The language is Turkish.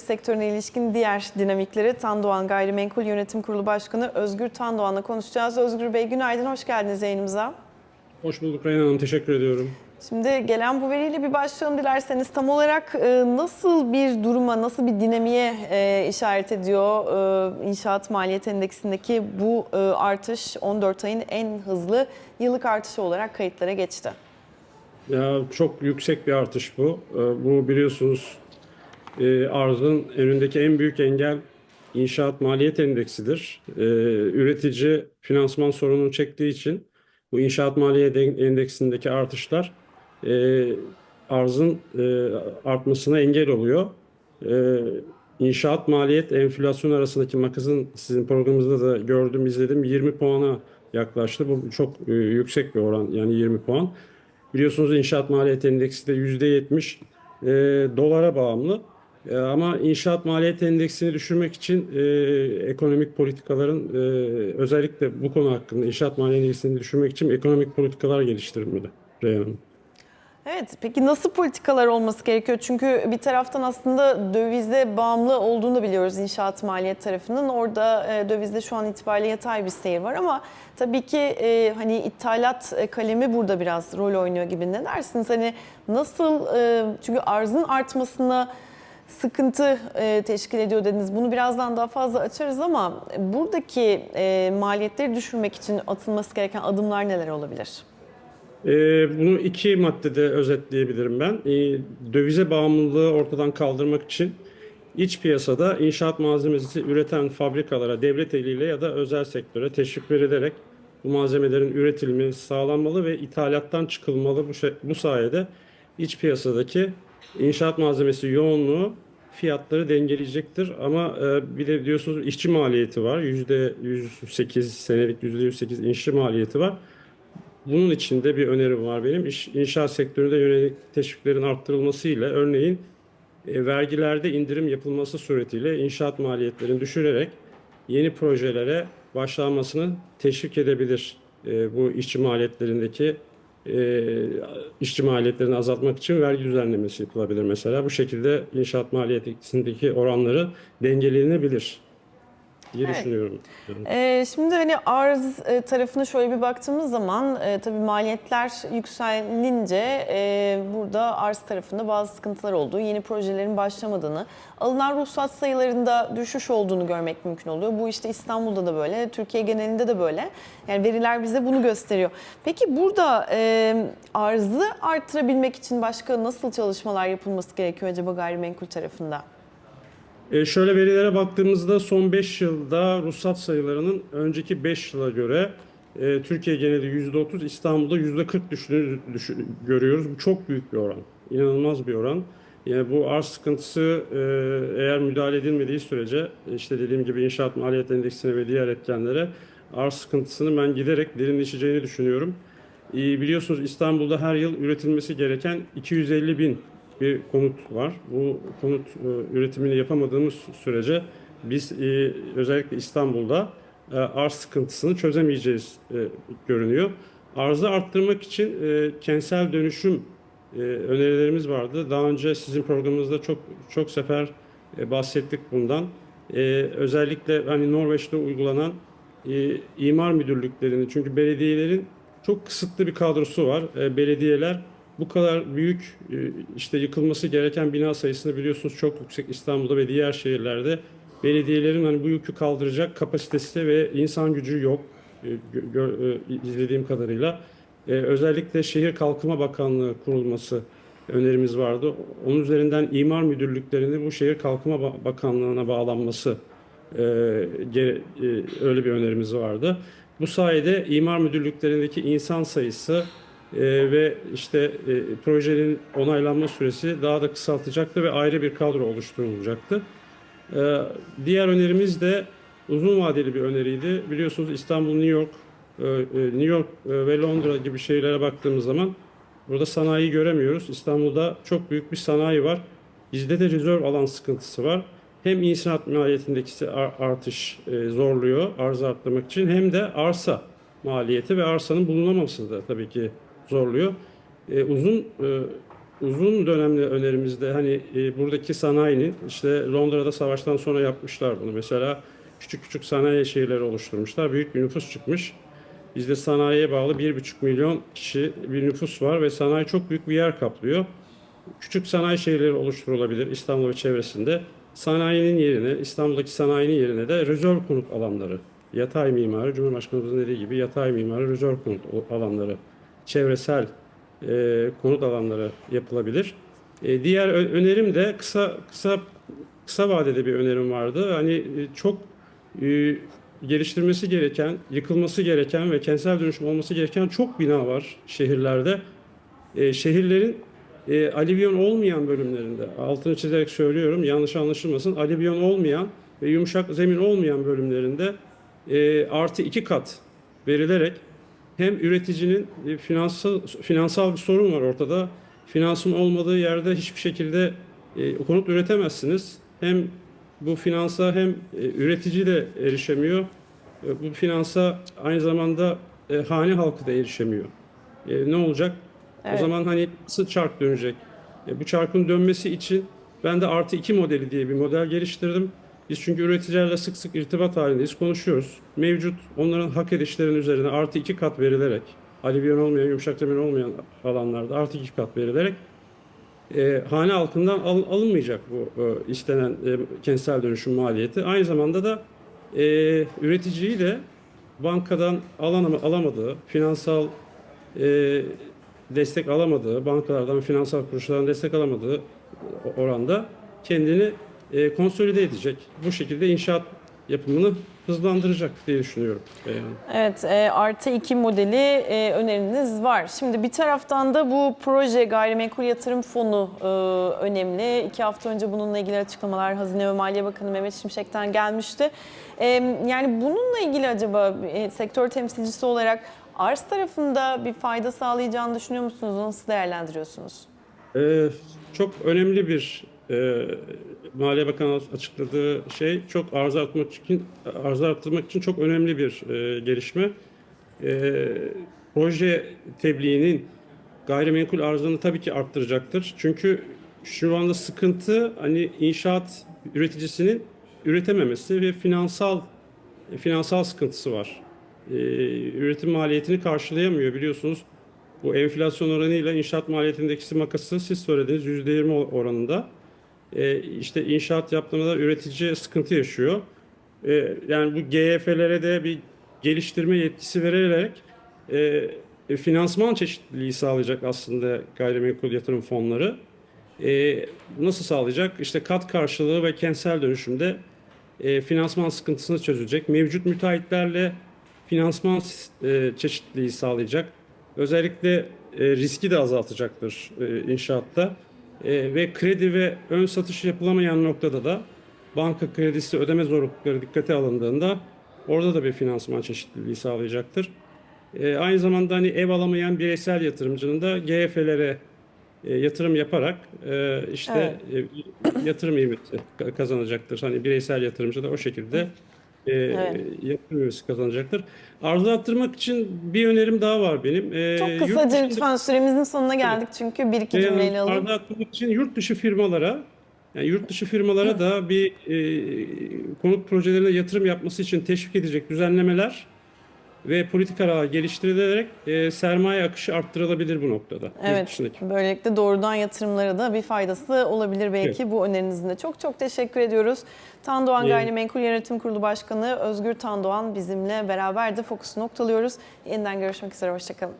sektörüne ilişkin diğer dinamikleri Tandoğan Gayrimenkul Yönetim Kurulu Başkanı Özgür Tandoğan'la konuşacağız. Özgür Bey günaydın, hoş geldiniz yayınımıza. Hoş bulduk Reyhan Hanım, teşekkür ediyorum. Şimdi gelen bu veriyle bir başlayalım dilerseniz. Tam olarak e, nasıl bir duruma, nasıl bir dinamiğe e, işaret ediyor e, inşaat maliyet endeksindeki bu artış 14 ayın en hızlı yıllık artışı olarak kayıtlara geçti? Ya çok yüksek bir artış bu. Bu biliyorsunuz e, arzın önündeki en büyük engel inşaat maliyet endeksidir. Ee, Üretici finansman sorununu çektiği için bu inşaat maliyet endeksindeki artışlar e, arzın e, artmasına engel oluyor. E, İnşaat maliyet enflasyon arasındaki makasın sizin programınızda da gördüm, izledim 20 puana yaklaştı. Bu çok e, yüksek bir oran yani 20 puan. Biliyorsunuz inşaat maliyet endeksi de %70 e, dolara bağımlı. E, ama inşaat maliyet endeksini düşürmek için e, ekonomik politikaların e, özellikle bu konu hakkında inşaat maliyet endeksini düşürmek için ekonomik politikalar geliştirilmeli Reyhan Hanım. Evet, peki nasıl politikalar olması gerekiyor? Çünkü bir taraftan aslında dövizde bağımlı olduğunu biliyoruz inşaat maliyet tarafının. Orada e, dövizde şu an itibariyle yatay bir seyir var ama tabii ki e, hani ithalat e, kalemi burada biraz rol oynuyor gibi. Ne dersiniz? Hani nasıl, e, çünkü arzın artmasına sıkıntı e, teşkil ediyor dediniz. Bunu birazdan daha fazla açarız ama buradaki e, maliyetleri düşürmek için atılması gereken adımlar neler olabilir? Ee, bunu iki maddede özetleyebilirim ben. Dövize bağımlılığı ortadan kaldırmak için iç piyasada inşaat malzemesi üreten fabrikalara devlet eliyle ya da özel sektöre teşvik verilerek bu malzemelerin üretilmesi sağlanmalı ve ithalattan çıkılmalı. Bu, şey, bu sayede iç piyasadaki inşaat malzemesi yoğunluğu fiyatları dengeleyecektir. Ama e, bir de biliyorsunuz işçi maliyeti var. %108 senelik %108 işçi maliyeti var. Bunun içinde bir önerim var benim. İş, inşaat sektöründe yönelik teşviklerin arttırılmasıyla örneğin e, vergilerde indirim yapılması suretiyle inşaat maliyetlerini düşürerek yeni projelere başlanmasını teşvik edebilir. E, bu işçi maliyetlerindeki e, işçi maliyetlerini azaltmak için vergi düzenlemesi yapılabilir mesela. Bu şekilde inşaat maliyetindeki oranları dengelenebilir diye Evet. düşünüyorum. Ee, şimdi hani arz e, tarafına şöyle bir baktığımız zaman e, tabii maliyetler yükselince e, burada arz tarafında bazı sıkıntılar olduğu, yeni projelerin başlamadığını, alınan ruhsat sayılarında düşüş olduğunu görmek mümkün oluyor. Bu işte İstanbul'da da böyle, Türkiye genelinde de böyle. Yani veriler bize bunu gösteriyor. Peki burada e, arzı arttırabilmek için başka nasıl çalışmalar yapılması gerekiyor acaba gayrimenkul tarafında? E, şöyle verilere baktığımızda son 5 yılda ruhsat sayılarının önceki 5 yıla göre e, Türkiye geneli %30, İstanbul'da %40 düştüğünü düş- görüyoruz. Bu çok büyük bir oran. İnanılmaz bir oran. Yani bu arz sıkıntısı e, eğer müdahale edilmediği sürece işte dediğim gibi inşaat maliyet endeksine ve diğer etkenlere arz sıkıntısını ben giderek derinleşeceğini düşünüyorum. E, biliyorsunuz İstanbul'da her yıl üretilmesi gereken 250 bin bir konut var. Bu konut e, üretimini yapamadığımız sürece biz e, özellikle İstanbul'da e, arz sıkıntısını çözemeyeceğiz görünüyor. Arzı arttırmak için kentsel dönüşüm önerilerimiz vardı. Daha önce sizin programınızda çok çok sefer bahsettik bundan. Özellikle hani Norveç'te uygulanan imar müdürlüklerini çünkü belediyelerin çok kısıtlı bir kadrosu var. Belediyeler bu kadar büyük e, işte yıkılması gereken bina sayısını biliyorsunuz çok yüksek İstanbul'da ve diğer şehirlerde belediyelerin hani bu yükü kaldıracak kapasitesi ve insan gücü yok e, e, izlediğim kadarıyla. Özellikle Şehir Kalkınma Bakanlığı kurulması önerimiz vardı. Onun üzerinden imar müdürlüklerini bu Şehir Kalkınma Ba- Bakanlığı'na bağlanması öyle bir önerimiz vardı. Bu sayede imar müdürlüklerindeki insan sayısı e, ve işte e, projenin onaylanma süresi daha da kısaltacaktı ve ayrı bir kadro oluşturulacaktı. E, diğer önerimiz de uzun vadeli bir öneriydi. Biliyorsunuz İstanbul, New York, e, e, New York e, ve Londra gibi şehirlere baktığımız zaman burada sanayi göremiyoruz. İstanbul'da çok büyük bir sanayi var. Bizde de rezerv alan sıkıntısı var. Hem inşaat maliyetindeki ar- artış e, zorluyor arzı arttırmak için hem de arsa maliyeti ve arsanın bulunamaması da tabii ki zorluyor. E, uzun e, uzun dönemli önerimizde hani e, buradaki sanayinin işte Londra'da savaştan sonra yapmışlar bunu. Mesela küçük küçük sanayi şehirleri oluşturmuşlar. Büyük bir nüfus çıkmış. Bizde sanayiye bağlı 1,5 milyon kişi bir nüfus var ve sanayi çok büyük bir yer kaplıyor. Küçük sanayi şehirleri oluşturulabilir İstanbul ve çevresinde. Sanayinin yerine, İstanbul'daki sanayinin yerine de rezerv konut alanları, yatay mimarı, Cumhurbaşkanımızın dediği gibi yatay mimarı, rezerv konut alanları, çevresel e, konut alanları yapılabilir. E, diğer önerim de kısa kısa kısa vadede bir önerim vardı. Hani e, çok e, geliştirmesi gereken, yıkılması gereken ve kentsel dönüşüm olması gereken çok bina var şehirlerde. E, şehirlerin e, alüvyon olmayan bölümlerinde, altını çizerek söylüyorum yanlış anlaşılmasın, alüvyon olmayan ve yumuşak zemin olmayan bölümlerinde e, artı iki kat verilerek hem üreticinin e, finansal finansal bir sorun var ortada. Finansın olmadığı yerde hiçbir şekilde e, konut üretemezsiniz. Hem bu finansa hem e, üretici de erişemiyor. E, bu finansa aynı zamanda e, hane halkı da erişemiyor. E, ne olacak? Evet. O zaman hani nasıl çark dönecek? E, bu çarkın dönmesi için ben de artı iki modeli diye bir model geliştirdim. Biz çünkü üreticilerle sık sık irtibat halindeyiz, konuşuyoruz. Mevcut onların hak edişlerinin üzerine artı iki kat verilerek, alüvyon olmayan, yumuşak zemin olmayan alanlarda artı iki kat verilerek e, hane halkından al- alınmayacak bu e, istenen e, kentsel dönüşüm maliyeti. Aynı zamanda da e, üreticiyi de bankadan alan alamadığı, finansal e, destek alamadığı, bankalardan, finansal kuruluşlardan destek alamadığı oranda kendini e, konsolide edecek. Bu şekilde inşaat yapımını hızlandıracak diye düşünüyorum. E, yani. Evet, e, artı iki modeli e, öneriniz var. Şimdi bir taraftan da bu proje gayrimenkul yatırım fonu e, önemli. İki hafta önce bununla ilgili açıklamalar Hazine ve Maliye Bakanı Mehmet Şimşek'ten gelmişti. E, yani bununla ilgili acaba e, sektör temsilcisi olarak arz tarafında bir fayda sağlayacağını düşünüyor musunuz? Nasıl değerlendiriyorsunuz? Ee, çok önemli bir e, Maliye Bakanı açıkladığı şey çok arz arttırmak için arz arttırmak için çok önemli bir e, gelişme. E, proje tebliğinin gayrimenkul arzını tabii ki arttıracaktır. Çünkü şu anda sıkıntı hani inşaat üreticisinin üretememesi ve finansal finansal sıkıntısı var. E, üretim maliyetini karşılayamıyor biliyorsunuz. Bu enflasyon oranıyla inşaat maliyetindeki makası siz söylediğiniz %20 oranında. E, işte inşaat yaptığında üretici sıkıntı yaşıyor. E, yani bu GFL'lere de bir geliştirme yetkisi verilerek e, e, finansman çeşitliliği sağlayacak aslında gayrimenkul yatırım fonları. Nasıl sağlayacak? İşte kat karşılığı ve kentsel dönüşümde finansman sıkıntısını çözecek. Mevcut müteahhitlerle finansman çeşitliliği sağlayacak. Özellikle riski de azaltacaktır e, inşaatta. E, ve kredi ve ön satış yapılamayan noktada da banka kredisi ödeme zorlukları dikkate alındığında orada da bir finansman çeşitliliği sağlayacaktır. E, aynı zamanda hani ev alamayan bireysel yatırımcının da GF'lere e, yatırım yaparak e, işte e, yatırım kazanacaktır. Hani bireysel yatırımcı da o şekilde e, yatırım ivmesi kazanacaktır. Arzı arttırmak için bir önerim daha var benim. E, Çok kısaca dışında- lütfen süremizin sonuna geldik çünkü bir iki ee, cümleyle alayım. Arda atmak için yurt dışı firmalara yani yurt dışı firmalara da bir e, konut projelerine yatırım yapması için teşvik edecek düzenlemeler ve politikalar geliştirilerek e, sermaye akışı arttırılabilir bu noktada. Evet, böylelikle doğrudan yatırımlara da bir faydası olabilir belki Evet. bu önerinizin de. Çok çok teşekkür ediyoruz. Tandoğan İyi. Gayrimenkul Yönetim Kurulu Başkanı Özgür Tandoğan bizimle beraberdi. Fokusu noktalıyoruz. Yeniden görüşmek üzere, hoşçakalın.